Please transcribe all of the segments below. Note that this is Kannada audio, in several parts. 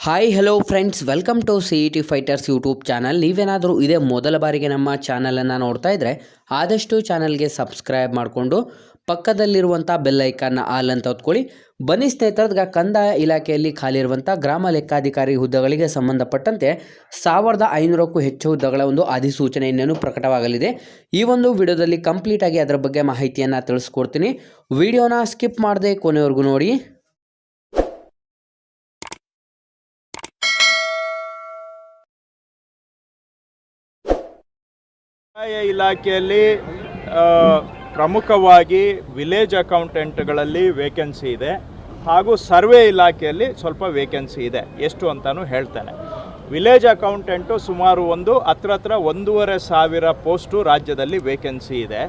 Hi hello friends welcome to C E T fighters YouTube channel ನೀವೇನಾದರೂ ಇದೇ ಮೊದಲ ಬಾರಿಗೆ ನಮ್ಮ ಚಾನಲನ್ನು ನೋಡ್ತಾ ಇದ್ದರೆ ಆದಷ್ಟು ಚಾನಲ್ಗೆ ಸಬ್ಸ್ಕ್ರೈಬ್ ಮಾಡಿಕೊಂಡು ಪಕ್ಕದಲ್ಲಿರುವಂಥ ಬೆಲ್ ಐಕಾನ್ನ ಆಲ್ ಅಂತ ಹೊತ್ಕೊಳ್ಳಿ ಬನ್ನಿ ಸ್ನೇಹಿತರದ್ಗ, ಕಂದಾಯ ಇಲಾಖೆಯಲ್ಲಿ ಖಾಲಿ ಇರುವಂಥ ಗ್ರಾಮ ಲೆಕ್ಕಾಧಿಕಾರಿ ಹುದ್ದೆಗಳಿಗೆ ಸಂಬಂಧಪಟ್ಟಂತೆ ಸಾವಿರದ ಐನೂರಕ್ಕೂ ಹೆಚ್ಚು ಹುದ್ದೆಗಳ ಒಂದು ಅಧಿಸೂಚನೆ ಇನ್ನೇನು ಪ್ರಕಟವಾಗಲಿದೆ. ಈ ಒಂದು ವಿಡಿಯೋದಲ್ಲಿ ಕಂಪ್ಲೀಟಾಗಿ ಅದರ ಬಗ್ಗೆ ಮಾಹಿತಿಯನ್ನು ತಿಳಿಸ್ಕೊಡ್ತೀನಿ. ವಿಡಿಯೋನ ಸ್ಕಿಪ್ ಮಾಡದೆ ಕೊನೆವರೆಗೂ ನೋಡಿ. ಕಂದಾಯ ಇಲಾಖೆಯಲ್ಲಿ ಪ್ರಮುಖವಾಗಿ ವಿಲೇಜ್ ಅಕೌಂಟೆಂಟ್ಗಳಲ್ಲಿ ವೇಕೆನ್ಸಿ ಇದೆ. ಹಾಗೂ ಸರ್ವೆ ಇಲಾಖೆಯಲ್ಲಿ ಸ್ವಲ್ಪ ವೇಕೆನ್ಸಿ ಇದೆ. ಎಷ್ಟು ಅಂತಲೂ ಹೇಳ್ತೇನೆ. ವಿಲೇಜ್ ಅಕೌಂಟೆಂಟು ಸುಮಾರು ಒಂದು ಹತ್ರ ಹತ್ರ ಒಂದೂವರೆ ಸಾವಿರ ಪೋಸ್ಟು ರಾಜ್ಯದಲ್ಲಿ ವೇಕೆನ್ಸಿ ಇದೆ.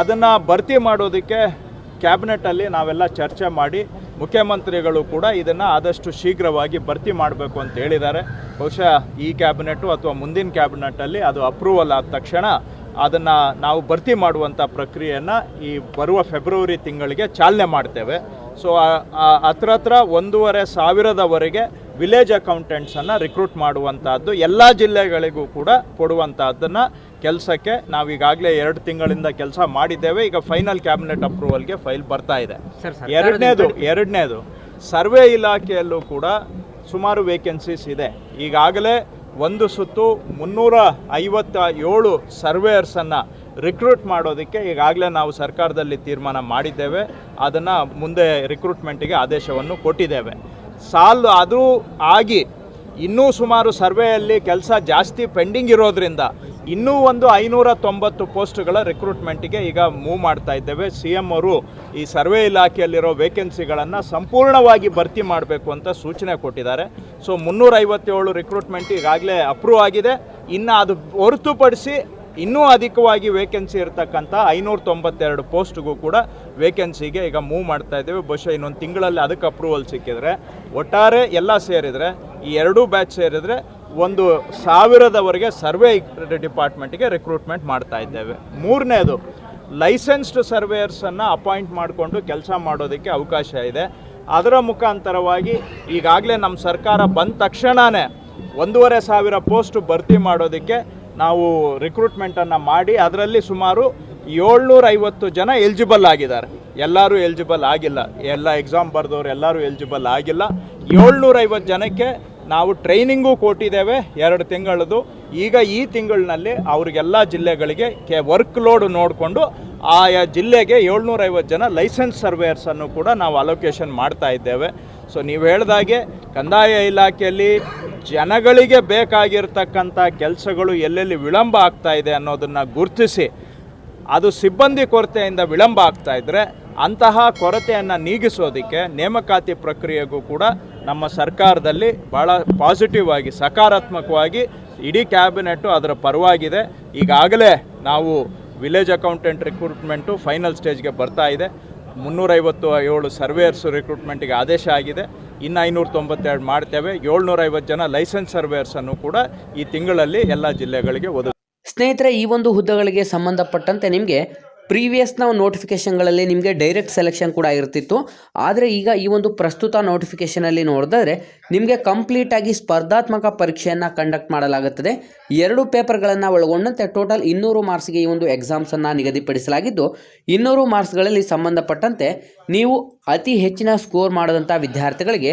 ಅದನ್ನು ಭರ್ತಿ ಮಾಡೋದಕ್ಕೆ ಕ್ಯಾಬಿನೆಟಲ್ಲಿ ನಾವೆಲ್ಲ ಚರ್ಚೆ ಮಾಡಿ ಮುಖ್ಯಮಂತ್ರಿಗಳು ಕೂಡ ಇದನ್ನು ಆದಷ್ಟು ಶೀಘ್ರವಾಗಿ ಭರ್ತಿ ಮಾಡಬೇಕು ಅಂತ ಹೇಳಿದ್ದಾರೆ. ಬಹುಶಃ ಈ ಕ್ಯಾಬಿನೆಟ್ಟು ಅಥವಾ ಮುಂದಿನ ಕ್ಯಾಬಿನೆಟ್ಟಲ್ಲಿ ಅದು ಅಪ್ರೂವಲ್ ಆದ ತಕ್ಷಣ ಅದನ್ನು ನಾವು ಭರ್ತಿ ಮಾಡುವಂಥ ಪ್ರಕ್ರಿಯೆಯನ್ನು ಈ ಬರುವ ಫೆಬ್ರವರಿ ತಿಂಗಳಿಗೆ ಚಾಲನೆ ಮಾಡ್ತೇವೆ. ಸೊ ಹತ್ರ ಹತ್ರ ಒಂದೂವರೆ ಸಾವಿರದವರೆಗೆ ವಿಲೇಜ್ ಅಕೌಂಟೆಂಟ್ಸನ್ನು ರಿಕ್ರೂಟ್ ಮಾಡುವಂಥದ್ದು ಎಲ್ಲ ಜಿಲ್ಲೆಗಳಿಗೂ ಕೂಡ ಕೊಡುವಂಥದ್ದನ್ನು ಕೆಲಸಕ್ಕೆ ನಾವೀಗಾಗಲೇ ಎರಡು ತಿಂಗಳಿಂದ ಕೆಲಸ ಮಾಡಿದ್ದೇವೆ. ಈಗ ಫೈನಲ್ ಕ್ಯಾಬಿನೆಟ್ ಅಪ್ರೂವಲ್ಗೆ ಫೈಲ್ ಬರ್ತಾ ಇದೆ. ಎರಡನೇದು ಎರಡನೇದು ಸರ್ವೆ ಇಲಾಖೆಯಲ್ಲೂ ಕೂಡ ಸುಮಾರು ವೇಕೆನ್ಸೀಸ್ ಇದೆ. ಈಗಾಗಲೇ ಒಂದು ಸುತ್ತು ಮುನ್ನೂರ ಐವತ್ತ ಏಳು ಸರ್ವೇಯರ್ಸನ್ನು ರಿಕ್ರೂಟ್ ಮಾಡೋದಕ್ಕೆ ಈಗಾಗಲೇ ನಾವು ಸರ್ಕಾರದಲ್ಲಿ ತೀರ್ಮಾನ ಮಾಡಿದ್ದೇವೆ. ಅದನ್ನು ಮುಂದೆ ರಿಕ್ರೂಟ್ಮೆಂಟಿಗೆ ಆದೇಶವನ್ನು ಕೊಟ್ಟಿದ್ದೇವೆ. ಸಾಲು ಅದು ಆಗಿ ಇನ್ನೂ ಸುಮಾರು ಸರ್ವೆಯಲ್ಲಿ ಕೆಲಸ ಜಾಸ್ತಿ ಪೆಂಡಿಂಗ್ ಇರೋದ್ರಿಂದ ಇನ್ನೂ ಒಂದು ಐನೂರ ತೊಂಬತ್ತು ಪೋಸ್ಟ್ಗಳ ರಿಕ್ರೂಟ್ಮೆಂಟಿಗೆ ಈಗ ಮೂವ್ ಮಾಡ್ತಾ ಇದ್ದೇವೆ. ಸಿ ಎಂ ಅವರು ಈ ಸರ್ವೆ ಇಲಾಖೆಯಲ್ಲಿರೋ ವೇಕೆನ್ಸಿಗಳನ್ನು ಸಂಪೂರ್ಣವಾಗಿ ಭರ್ತಿ ಮಾಡಬೇಕು ಅಂತ ಸೂಚನೆ ಕೊಟ್ಟಿದ್ದಾರೆ. ಸೊ ಮುನ್ನೂರೈವತ್ತೇಳು ರಿಕ್ರೂಟ್ಮೆಂಟ್ ಈಗಾಗಲೇ ಅಪ್ರೂವ್ ಆಗಿದೆ. ಇನ್ನು ಅದು ಹೊರತುಪಡಿಸಿ ಇನ್ನೂ ಅಧಿಕವಾಗಿ ವೇಕೆನ್ಸಿ ಇರತಕ್ಕಂಥ ಐನೂರ ತೊಂಬತ್ತೆರಡು ಪೋಸ್ಟ್ಗೂ ಕೂಡ ವೇಕೆನ್ಸಿಗೆ ಈಗ ಮೂವ್ ಮಾಡ್ತಾ ಇದ್ದೇವೆ. ಬಹುಶಃ ಇನ್ನೊಂದು ತಿಂಗಳಲ್ಲಿ ಅದಕ್ಕೆ ಅಪ್ರೂವಲ್ ಸಿಕ್ಕಿದರೆ ಒಟ್ಟಾರೆ ಎಲ್ಲ ಸೇರಿದರೆ, ಈ ಎರಡೂ ಬ್ಯಾಚ್ ಸೇರಿದರೆ ಒಂದು ಸಾವಿರದವರೆಗೆ ಸರ್ವೆ ಡಿಪಾರ್ಟ್ಮೆಂಟ್ಗೆ ರಿಕ್ರೂಟ್ಮೆಂಟ್ ಮಾಡ್ತಾ ಇದ್ದೇವೆ. ಮೂರನೇದು ಲೈಸೆನ್ಸ್ಡ್ ಸರ್ವೇಯರ್ಸನ್ನು ಅಪಾಯಿಂಟ್ ಮಾಡಿಕೊಂಡು ಕೆಲಸ ಮಾಡೋದಕ್ಕೆ ಅವಕಾಶ ಇದೆ. ಅದರ ಮುಖಾಂತರವಾಗಿ ಈಗಾಗಲೇ ನಮ್ಮ ಸರ್ಕಾರ ಬಂದ ತಕ್ಷಣವೇ ಒಂದೂವರೆ ಸಾವಿರ ಪೋಸ್ಟ್ ಭರ್ತಿ ಮಾಡೋದಕ್ಕೆ ನಾವು ರಿಕ್ರೂಟ್ಮೆಂಟನ್ನು ಮಾಡಿ ಅದರಲ್ಲಿ ಸುಮಾರು ಏಳ್ನೂರ ಐವತ್ತು ಜನ ಎಲಿಜಿಬಲ್ ಆಗಿದ್ದಾರೆ. ಎಲ್ಲರೂ ಎಲಿಜಿಬಲ್ ಆಗಿಲ್ಲ. ಎಲ್ಲ ಎಕ್ಸಾಮ್ ಬರೆದವ್ರು ಎಲ್ಲರೂ ಎಲಿಜಿಬಲ್ ಆಗಿಲ್ಲ. ಏಳ್ನೂರ ಐವತ್ತು ಜನಕ್ಕೆ ನಾವು ಟ್ರೈನಿಂಗು ಕೊಟ್ಟಿದ್ದೇವೆ ಎರಡು ತಿಂಗಳದು ಈಗ ಈ ತಿಂಗಳಿನಲ್ಲಿ ಅವ್ರಿಗೆಲ್ಲ ಜಿಲ್ಲೆಗಳಿಗೆ ಕೆ ವರ್ಕ್ ಲೋಡ್ ನೋಡಿಕೊಂಡು ಆಯಾ ಜಿಲ್ಲೆಗೆ ಏಳ್ನೂರೈವತ್ತು ಜನ ಲೈಸೆನ್ಸ್ ಸರ್ವೇಯರ್ಸನ್ನು ಕೂಡ ನಾವು ಅಲೋಕೇಶನ್ ಮಾಡ್ತಾ ಇದ್ದೇವೆ. ಸೊ ನೀವು ಹೇಳ್ದಾಗೆ ಕಂದಾಯ ಇಲಾಖೆಯಲ್ಲಿ ಜನಗಳಿಗೆ ಬೇಕಾಗಿರ್ತಕ್ಕಂಥ ಕೆಲಸಗಳು ಎಲ್ಲೆಲ್ಲಿ ವಿಳಂಬ ಆಗ್ತಾ ಇದೆ ಅನ್ನೋದನ್ನು ಗುರುತಿಸಿ, ಅದು ಸಿಬ್ಬಂದಿ ಕೊರತೆಯಿಂದ ವಿಳಂಬ ಆಗ್ತಾ ಇದ್ದರೆ ಅಂತಹ ಕೊರತೆಯನ್ನು ನೀಗಿಸೋದಕ್ಕೆ ನೇಮಕಾತಿ ಪ್ರಕ್ರಿಯೆಗೂ ಕೂಡ ನಮ್ಮ ಸರ್ಕಾರದಲ್ಲಿ ಭಾಳ ಪಾಸಿಟಿವ್ ಆಗಿ, ಸಕಾರಾತ್ಮಕವಾಗಿ ಇಡೀ ಕ್ಯಾಬಿನೆಟ್ಟು ಅದರ ಪರವಾಗಿದೆ. ಈಗಾಗಲೇ ನಾವು ವಿಲೇಜ್ ಅಕೌಂಟೆಂಟ್ ರಿಕ್ರೂಟ್ಮೆಂಟು ಫೈನಲ್ ಸ್ಟೇಜ್ಗೆ ಬರ್ತಾ ಇದೆ. ಮುನ್ನೂರೈವತ್ತು ಏಳು ಸರ್ವೇಯರ್ಸು ರಿಕ್ರೂಟ್ಮೆಂಟಿಗೆ ಆದೇಶ ಆಗಿದೆ. ಇನ್ನು ಐನೂರ ತೊಂಬತ್ತೆರಡು ಮಾಡ್ತೇವೆ. ಏಳ್ನೂರೈವತ್ತು ಜನ ಲೈಸೆನ್ಸ್ ಸರ್ವೇಯರ್ಸನ್ನು ಕೂಡ ಈ ತಿಂಗಳಲ್ಲಿ ಎಲ್ಲ ಜಿಲ್ಲೆಗಳಿಗೆ ಒದಗಿ ಸ್ನೇಹಿತರೆ, ಈ ಒಂದು ಹುದ್ದೆಗಳಿಗೆ ಸಂಬಂಧಪಟ್ಟಂತೆ ನಿಮಗೆ ಪ್ರೀವಿಯಸ್ನ ನೋಟಿಫಿಕೇಷನ್ಗಳಲ್ಲಿ ನಿಮಗೆ ಡೈರೆಕ್ಟ್ ಸೆಲೆಕ್ಷನ್ ಕೂಡ ಇರ್ತಿತ್ತು. ಆದರೆ ಈಗ ಈ ಒಂದು ಪ್ರಸ್ತುತ ನೋಟಿಫಿಕೇಷನಲ್ಲಿ ನೋಡಿದ್ರೆ ನಿಮಗೆ ಕಂಪ್ಲೀಟಾಗಿ ಸ್ಪರ್ಧಾತ್ಮಕ ಪರೀಕ್ಷೆಯನ್ನು ಕಂಡಕ್ಟ್ ಮಾಡಲಾಗುತ್ತದೆ. ಎರಡು ಪೇಪರ್ಗಳನ್ನು ಒಳಗೊಂಡಂತೆ ಟೋಟಲ್ ಇನ್ನೂರು ಮಾರ್ಕ್ಸ್ಗೆ ಈ ಒಂದು ಎಕ್ಸಾಮ್ಸನ್ನು ನಿಗದಿಪಡಿಸಲಾಗಿದ್ದು, ಇನ್ನೂರು ಮಾರ್ಕ್ಸ್ಗಳಲ್ಲಿ ಸಂಬಂಧಪಟ್ಟಂತೆ ನೀವು ಅತಿ ಹೆಚ್ಚಿನ ಸ್ಕೋರ್ ಮಾಡಿದಂಥ ವಿದ್ಯಾರ್ಥಿಗಳಿಗೆ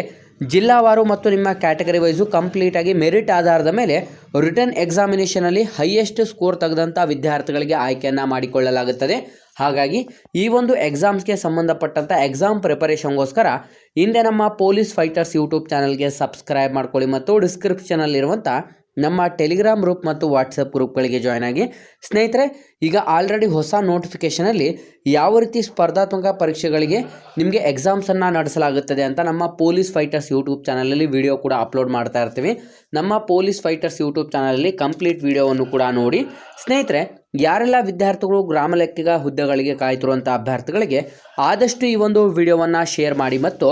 ಜಿಲ್ಲಾವಾರು ಮತ್ತು ನಿಮ್ಮ ಕ್ಯಾಟಗರಿ ವೈಸು ಕಂಪ್ಲೀಟಾಗಿ ಮೆರಿಟ್ ಆಧಾರದ ಮೇಲೆ ರಿಟರ್ನ್ ಎಕ್ಸಾಮಿನೇಷನಲ್ಲಿ ಹೈಯೆಸ್ಟ್ ಸ್ಕೋರ್ ತೆಗೆದಂಥ ವಿದ್ಯಾರ್ಥಿಗಳಿಗೆ ಆಯ್ಕೆಯನ್ನು ಮಾಡಿಕೊಳ್ಳಲಾಗುತ್ತದೆ. ಹಾಗಾಗಿ ಈ ಒಂದು ಎಕ್ಸಾಮ್ಸ್ಗೆ ಸಂಬಂಧಪಟ್ಟಂಥ ಎಕ್ಸಾಮ್ ಪ್ರಿಪರೇಷನ್ಗೋಸ್ಕರ ಹಿಂದೆ ನಮ್ಮ ಪೊಲೀಸ್ ಫೈಟರ್ಸ್ ಯೂಟ್ಯೂಬ್ ಚಾನಲ್ಗೆ ಸಬ್ಸ್ಕ್ರೈಬ್ ಮಾಡ್ಕೊಳ್ಳಿ ಮತ್ತು ಡಿಸ್ಕ್ರಿಪ್ಷನಲ್ಲಿರುವಂಥ ನಮ್ಮ ಟೆಲಿಗ್ರಾಮ್ ಗ್ರೂಪ್ ಮತ್ತು ವಾಟ್ಸಪ್ ಗ್ರೂಪ್ಗಳಿಗೆ ಜಾಯ್ನ್ ಆಗಿ. ಸ್ನೇಹಿತರೆ, ಈಗ ಆಲ್ರೆಡಿ ಹೊಸ ನೋಟಿಫಿಕೇಷನಲ್ಲಿ ಯಾವ ರೀತಿ ಸ್ಪರ್ಧಾತ್ಮಕ ಪರೀಕ್ಷೆಗಳಿಗೆ ನಿಮಗೆ ಎಕ್ಸಾಮ್ಸನ್ನು ನಡೆಸಲಾಗುತ್ತದೆ ಅಂತ ನಮ್ಮ ಪೊಲೀಸ್ ಫೈಟರ್ಸ್ ಯೂಟ್ಯೂಬ್ ಚಾನಲಲ್ಲಿ ವಿಡಿಯೋ ಕೂಡ ಅಪ್ಲೋಡ್ ಮಾಡ್ತಾ ಇರ್ತೀವಿ. ನಮ್ಮ ಪೊಲೀಸ್ ಫೈಟರ್ಸ್ ಯೂಟ್ಯೂಬ್ ಚಾನಲಲ್ಲಿ ಕಂಪ್ಲೀಟ್ ವಿಡಿಯೋವನ್ನು ಕೂಡ ನೋಡಿ. ಸ್ನೇಹಿತರೆ, ಯಾರೆಲ್ಲ ವಿದ್ಯಾರ್ಥಿಗಳು ಗ್ರಾಮ ಲೆಕ್ಕಿಗ ಹುದ್ದೆಗಳಿಗೆ ಕಾಯ್ತಿರುವಂಥ ಅಭ್ಯರ್ಥಿಗಳಿಗೆ ಆದಷ್ಟು ಈ ಒಂದು ವಿಡಿಯೋವನ್ನು ಶೇರ್ ಮಾಡಿ ಮತ್ತು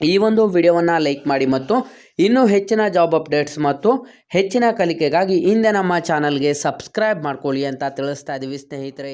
ಈ ಒಂದು ವಿಡಿಯೋವನ್ನು ಲೈಕ್ ಮಾಡಿ ಮತ್ತು ಇನ್ನೂ ಹೆಚ್ಚಿನ ಜಾಬ್ ಅಪ್ಡೇಟ್ಸ್ ಮತ್ತು ಹೆಚ್ಚಿನ ಕಲಿಕೆಗಾಗಿ ಹಿಂದೆ ನಮ್ಮ ಚಾನಲ್ಗೆ ಸಬ್ಸ್ಕ್ರೈಬ್ ಮಾಡ್ಕೊಳ್ಳಿ ಅಂತ ತಿಳಿಸ್ತಾ ಇದ್ದೀವಿ ಸ್ನೇಹಿತರೆ.